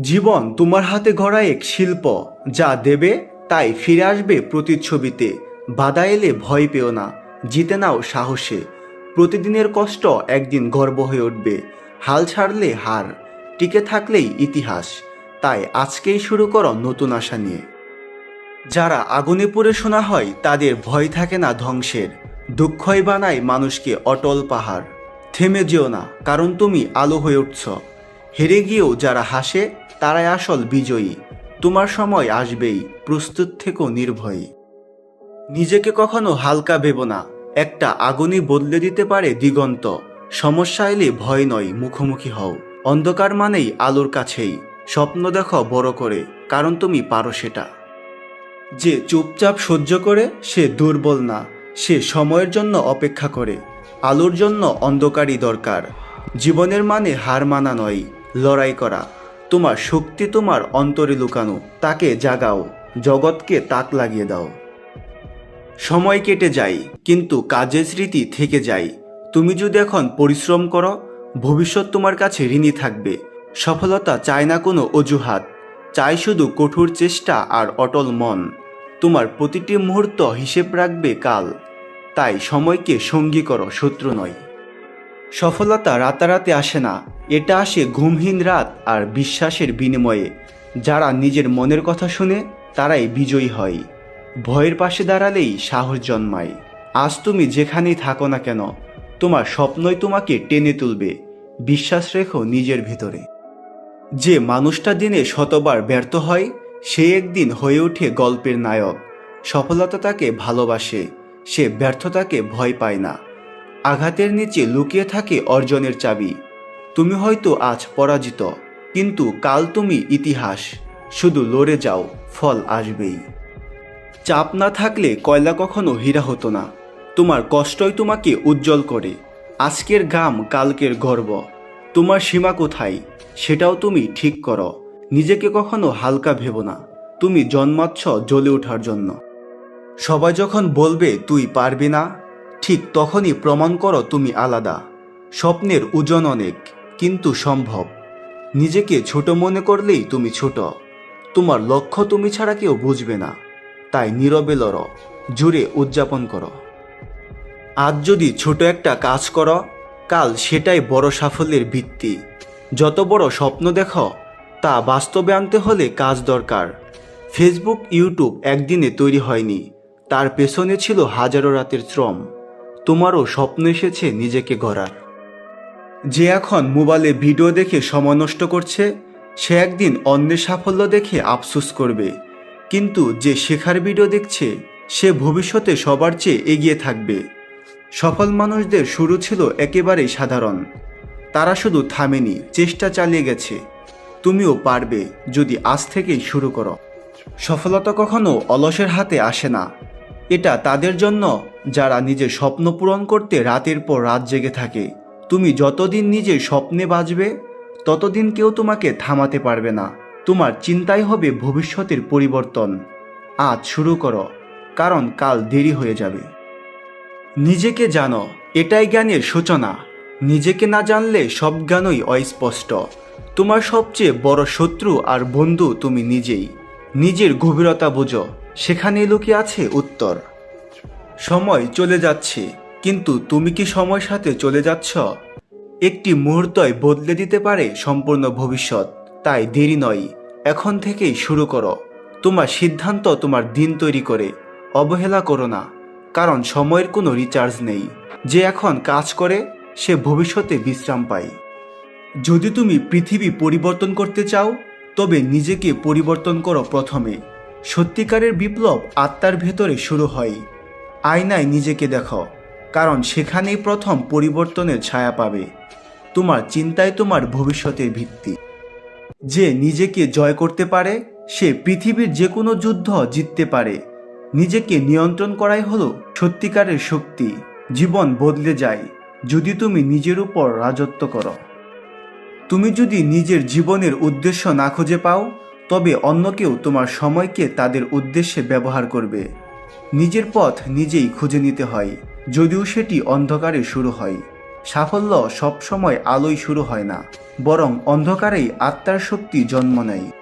জীবন তোমার হাতে গড়া এক শিল্প, যা দেবে তাই ফিরে আসবে প্রতিচ্ছবিতে। বাধা এলে ভয় পেও না, জিতে নাও সাহসে। প্রতিদিনের কষ্ট একদিন গর্ব হয়ে উঠবে, হাল ছাড়লে হার, টিকে থাকলেই ইতিহাস। তাই আজকেই শুরু করো নতুন আশা নিয়ে। যারা আগুনে পুড়ে শোনা হয়, তাদের ভয় থাকে না ধ্বংসের, দুঃখই বানায় মানুষকে অটল পাহাড়। থেমে যেও না, কারণ তুমি আলো হয়ে উঠছ। হেরে গিয়েও যারা হাসে তারাই আসল বিজয়ী। তোমার সময় আসবেই, প্রস্তুত থেকো নির্ভয়ী। নিজেকে কখনো হালকা ভেবো না, একটা আগুনই বদলে দিতে পারে দিগন্ত। সমস্যা এলে ভয় নয়, মুখোমুখি হও। অন্ধকার মানেই আলোর কাছেই, স্বপ্ন দেখো বড় করে, কারণ তুমি পারো সেটা। যে চুপচাপ সহ্য করে, সে দুর্বল না, সে সময়ের জন্য অপেক্ষা করে। আলোর জন্য অন্ধকারই দরকার। জীবনের মানে হার মানা নয়, লড়াই করা। তোমার শক্তি তোমার অন্তরে লুকানো, তাকে জাগাও, জগৎকে তাক লাগিয়ে দাও। সময় কেটে যায়, কিন্তু কাজের স্মৃতি থেকে যায়। তুমি যদি এখন পরিশ্রম করো, ভবিষ্যৎ তোমার কাছে ঋণী থাকবে। সফলতা চায় না কোনো অজুহাত চাই শুধু কঠোর চেষ্টা আর অটল মন। তোমার প্রতিটি মুহূর্ত হিসেব রাখবে কাল, তাই সময়কে সঙ্গী করো, শত্রু নয়। সফলতা রাতারাতি আসে না। এটা আসে ঘুমহীন রাত আর বিশ্বাসের বিনিময়ে। যারা নিজের মনের কথা শুনে, তারাই বিজয়ী হয়। ভয়ের পাশে দাঁড়ালেই সাহস জন্মায়। আজ তুমি যেখানেই থাকো না কেন, তোমার স্বপ্নই তোমাকে টেনে তুলবে। বিশ্বাস রেখো নিজের ভিতরে। যে মানুষটা দিনে শতবার ব্যর্থ হয়, সে একদিন হয়ে ওঠে গল্পের নায়ক। সফলতা তাকে ভালোবাসে, সে ব্যর্থতাকে ভয় পায় না। আঘাতের নিচে লুকিয়ে থাকে অর্জনের চাবি। তুমি হয়তো আজ পরাজিত, কিন্তু কাল তুমি ইতিহাস। শুধু লড়ে যাও, ফল আসবেই। চাপ না থাকলে কয়লা কখনো হীরা হতো না। তোমার কষ্টই তোমাকে উজ্জ্বল করে। আজকের গাম কালকের গর্ব। তোমার সীমা কোথায়? সেটাও তুমি ঠিক করো। নিজেকে কখনো হালকা ভেবো না। তুমি জন্মাচ্ছ জ্বলে ওঠার জন্য। সবাই যখন বলবে, তুই পারবি না? ঠিক তখনই প্রমাণ করো তুমি আলাদা। স্বপ্নের ওজন অনেক, কিন্তু সম্ভব। নিজেকে ছোট মনে করলেই তুমি ছোট। তোমার লক্ষ্য তুমি ছাড়া কেউ বুঝবে না। তাই নীরবে লড়ো, জুড়ে উদযাপন করো। আজ যদি ছোট একটা কাজ করো, কাল সেটাই বড় সাফল্যের ভিত্তি। যত বড় স্বপ্ন দেখো, তা বাস্তবে আনতে হলে কাজ দরকার। ফেসবুক, ইউটিউব একদিনে তৈরি হয়নি। তার পেছনে ছিল হাজারো রাতের শ্রম। তোমারও স্বপ্ন এসেছে নিজেকে গড়ার। যে এখন মোবাইলে ভিডিও দেখে সময় নষ্ট করছে, সে একদিন অন্যের সাফল্য দেখে আফসোস করবে। কিন্তু যে শেখার ভিডিও দেখছে, সে ভবিষ্যতে সবার চেয়ে এগিয়ে থাকবে। সফল মানুষদের শুরু ছিল একেবারেই সাধারণ। তারা শুধু থামেনি, চেষ্টা চালিয়ে গেছে। তুমিও পারবে, যদি আজ থেকেই শুরু করো। সফলতা কখনো অলসের হাতে আসে না। এটা তাদের জন্য যারা নিজের স্বপ্ন পূরণ করতে রাতের পর রাত জেগে থাকে। তুমি যতদিন নিজের স্বপ্নে বাঁচবে, ততদিন কেউ তোমাকে থামাতে পারবে না। তোমার চিন্তাই হবে ভবিষ্যতের পরিবর্তন। আজ শুরু করো, কারণ কাল দেরি হয়ে যাবে। নিজেকে জানো, এটাই জ্ঞানের সূচনা। নিজেকে না জানলে সব জ্ঞানই অস্পষ্ট। তোমার সবচেয়ে বড় শত্রু আর বন্ধু তুমি নিজেই। নিজের গভীরতা বোঝো, সেখানেই লুকিয়ে আছে উত্তর। সময় চলে যাচ্ছে। কিন্তু তুমি কি সময়ের সাথে চলে যাচ্ছ? একটি মুহূর্তই বদলে দিতে পারে সম্পূর্ণ ভবিষ্যৎ। তাই দেরি নয়, এখন থেকেই শুরু করো। তোমার সিদ্ধান্ত তোমার দিন তৈরি করে। অবহেলা করো না, কারণ সময়ের কোনো রিচার্জ নেই। যে এখন কাজ করে, সে ভবিষ্যতে বিশ্রাম পায়। যদি তুমি পৃথিবী পরিবর্তন করতে চাও, তবে নিজেকে পরিবর্তন করো প্রথমে। সত্যিকারের বিপ্লব আত্মার ভেতরে শুরু হয়। আয়নায় নিজেকে দেখো কারণ সেখানেই প্রথম পরিবর্তনের ছায়া পাবে। তোমার চিন্তায় তোমার ভবিষ্যতের ভিত্তি। যে নিজেকে জয় করতে পারে, সে পৃথিবীর যে কোনো যুদ্ধ জিততে পারে। নিজেকে নিয়ন্ত্রণ করাই হলো সত্যিকারের শক্তি। জীবন বদলে যায়, যদি তুমি নিজের উপর রাজত্ব করো। তুমি যদি নিজের জীবনের উদ্দেশ্য না খুঁজে পাও, তবে অন্য কেউ তোমার সময়কে তাদের উদ্দেশ্যে ব্যবহার করবে। নিজের পথ নিজেই খুঁজে নিতে হয়, যদিও সেটি অন্ধকারে শুরু হয়। সাফল্য সবসময় আলোয় শুরু হয় না, বরং অন্ধকারেই আত্মার শক্তি জন্ম নেয়।